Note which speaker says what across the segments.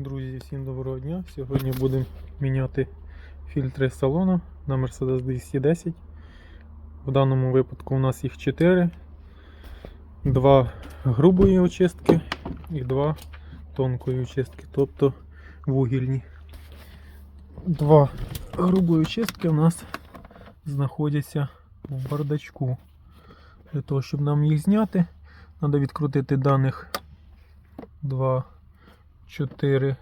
Speaker 1: Друзі, всім доброго дня. Сьогодні будемо міняти фільтри салону на Mercedes 210. В даному випадку у нас їх 4. Два грубої очистки і два тонкої очистки, тобто вугільні. Два грубої очистки у нас знаходяться в бардачку. Для того, щоб нам їх зняти, треба відкрутити даних 2, 4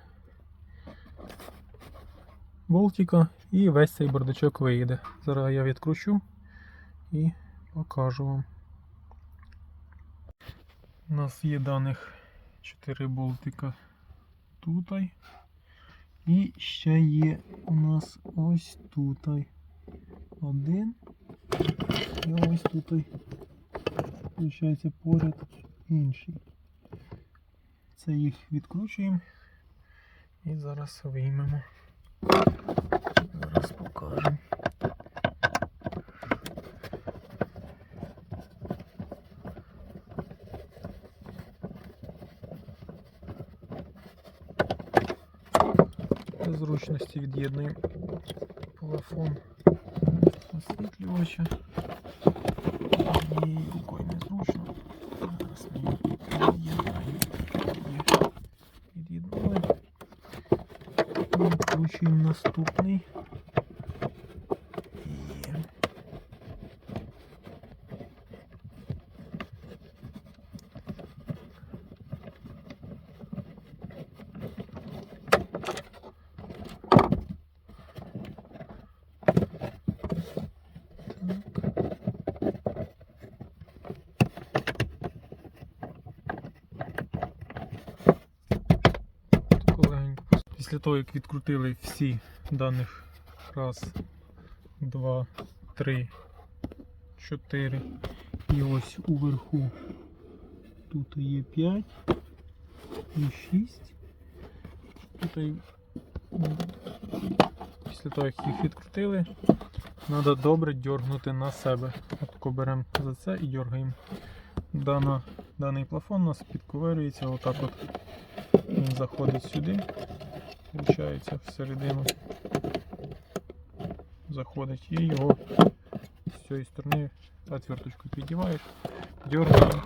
Speaker 1: болтика і весь цей бардачок виїде. Зараз я відкручу і покажу вам. У нас є даних 4 болтика тут. І ще є у нас ось тут. Один. І ось тут. Получається поряд інший. Це їх відкручуємо і зараз виймемо. Зараз покажемо. Зручності від'єднуємо телефон освітлювача. Однією рукою незручно. Зараз ми його від'єднаємо. Є. Від'єднали. І Відкручуємо наступний. Є. Так. Таку легеньку пос- Після того, як відкрутили всі даних раз, два, три, чотири. І ось уверху тут є 5 і 6. Тут після того, як їх відкрутили, треба добре дергнути на себе. Отако беремо за це і дергаємо. Даний плафон у нас підковирюється отак от. Він заходить сюди, виходить, всередину заходить і його з цієї сторони отверточку піддіваєш, дергаємо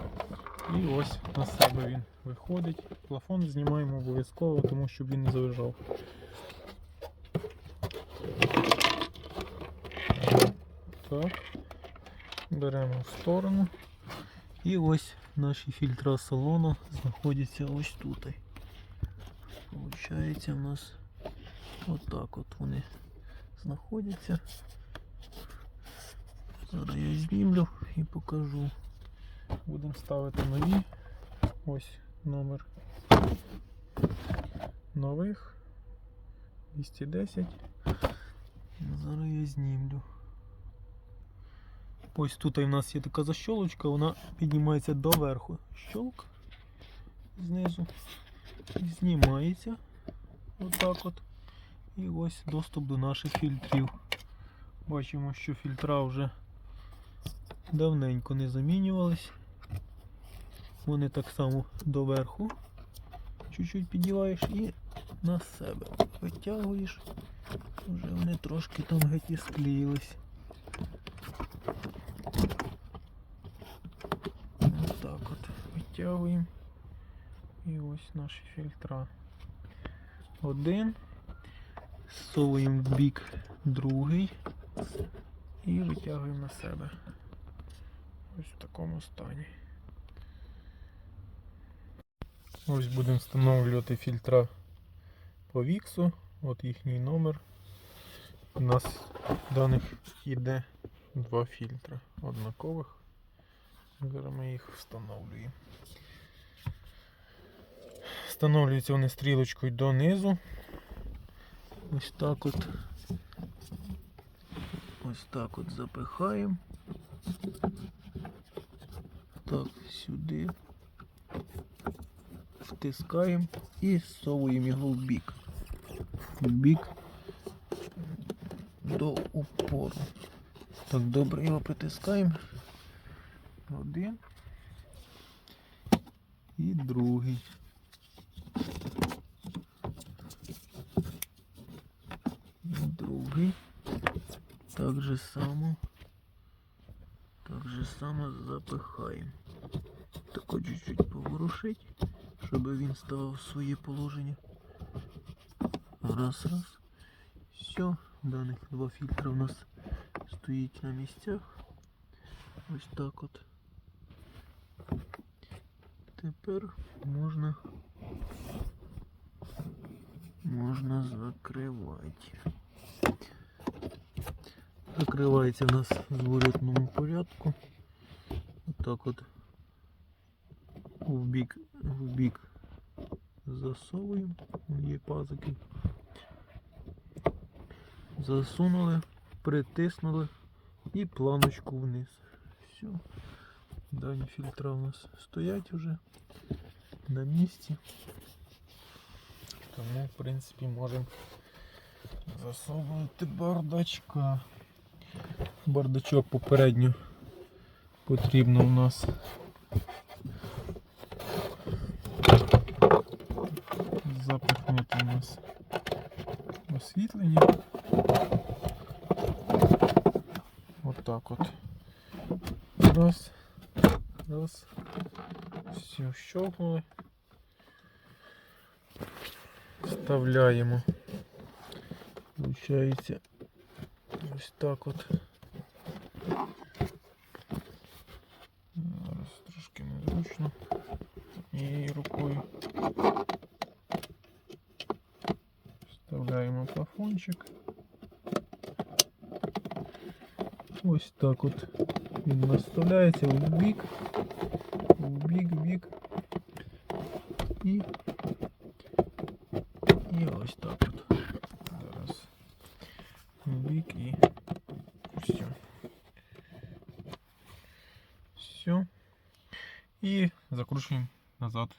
Speaker 1: і ось на себе він виходить. Плафон знімаємо обов'язково, тому щоб він не заважав. Так, беремо в сторону. І ось наші фільтра салону знаходяться ось тут. Получається у нас отак от вони знаходяться. Зараз я знімлю і покажу. Будемо ставити нові. Ось номер нових 210. Зараз я знімлю. Ось тут у нас є така защолочка, вона піднімається доверху. Щолк знизу. Знімається. Отак от. І ось доступ до наших фільтрів. Бачимо, що фільтра вже давненько не замінювались. Вони так само доверху. Чуть-чуть піддіваєш і на себе витягуєш. Вже вони трошки там геть і склеїлись. Ось так от витягуємо. І ось наші фільтра. Один. Совуємо в бік другий і витягуємо на себе. Ось в такому стані. Ось будемо встановлювати фільтра по віксу. От їхній номер. У нас даних йде два фільтра однакових. Зараз ми їх встановлюємо. Встановлюються вони стрілочкою донизу. Ось так от. Ось так от запихаємо. Так, сюди. Втискаємо і совуємо його в бік. В бік до упору. Так, добре його притискаємо. Один. І другий.
Speaker 2: Так же само. Так же само запихаємо. Тако чуть-чуть поворушить, щоб він ставав в своє положення. Раз, раз. Все, даних два фільтри у нас стоїть на місцях. Ось так от. Тепер можна можна закривати. Закривається в нас в зворотному порядку. Отак от в бік, в бік засовуємо. Є пазики. Засунули, притиснули і планочку вниз. Все. Дані фільтра у нас стоять уже на місці. Тому, в принципі, можемо засовувати бардачка. Бардачок попередньо потрібно у нас запихнути у нас освітлення. Отак от. Раз. Раз. Все, щелкнули. Вставляємо. Получається ось так от. плафончик. Ось так от він наставляється в бік, в бік, в бік. І, і ось так от. Зараз в бік і все. Все. І закручуємо назад.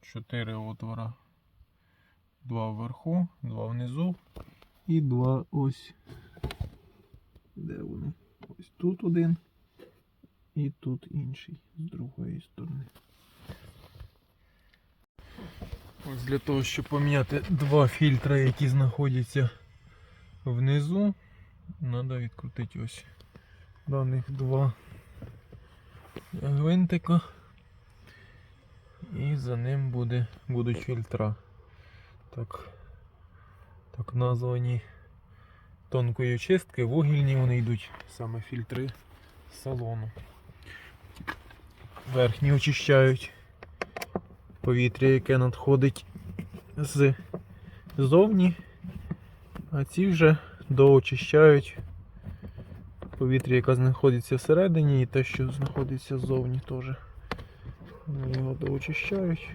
Speaker 2: Чотири отвора. Два вверху, два внизу і два ось. Де вони? Ось тут один і тут інший з другої сторони. Ось для того, щоб поміняти два фільтри, які знаходяться внизу, треба відкрутити ось даних два гвинтика. І за ним буде, будуть фільтра. Так, так названі тонкої очистки, вугільні вони йдуть, саме фільтри салону. Верхні очищають повітря, яке надходить з зовні, а ці вже доочищають повітря, яке знаходиться всередині, і те, що знаходиться ззовні теж. Вони його доочищають.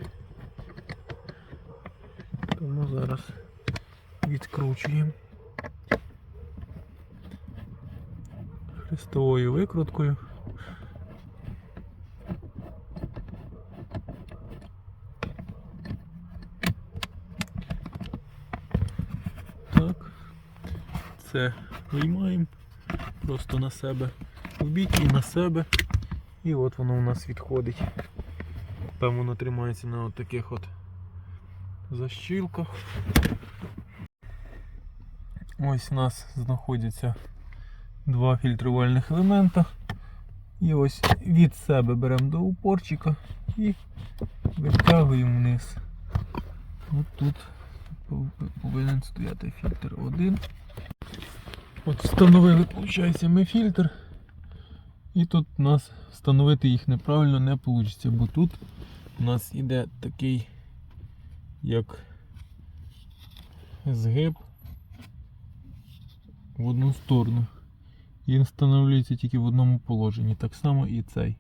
Speaker 2: Тому зараз відкручуємо. хрестовою викруткою. Так, це виймаємо просто на себе в бік і на себе. І от воно у нас відходить. Там воно тримається на от таких от защілках. Ось у нас знаходяться два фільтрувальних елемента. І ось від себе беремо до упорчика і витягуємо вниз. От тут повинен стояти фільтр один. От встановили, виходить, ми фільтр. І тут у нас встановити їх неправильно не вийде, бо тут у нас іде такий як згиб в одну сторону. Він встановлюється тільки в одному положенні. Так само і цей.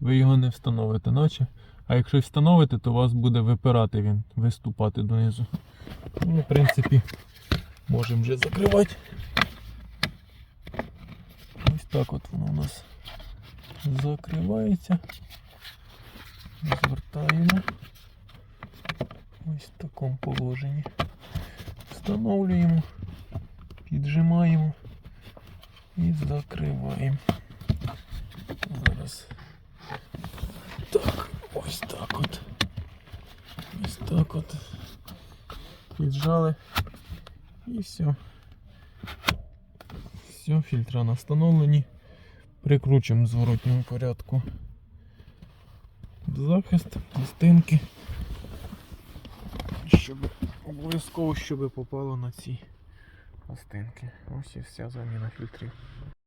Speaker 2: Ви його не встановите, наче. А якщо встановите, то у вас буде випирати він, виступати донизу. Ну, в принципі, можемо вже закривати. Ось так от воно у нас закривається. Звертаємо. Такому положенні. Встановлюємо, піджимаємо і закриваємо. Зараз. Так, ось так от. Ось так от. Піджали. І все. Все, фільтра встановлені. Прикручуємо в зворотньому порядку. Захист, пластинки. Щоб обов'язково, щоб попало на ці пластинки. Ось і вся заміна фільтрів.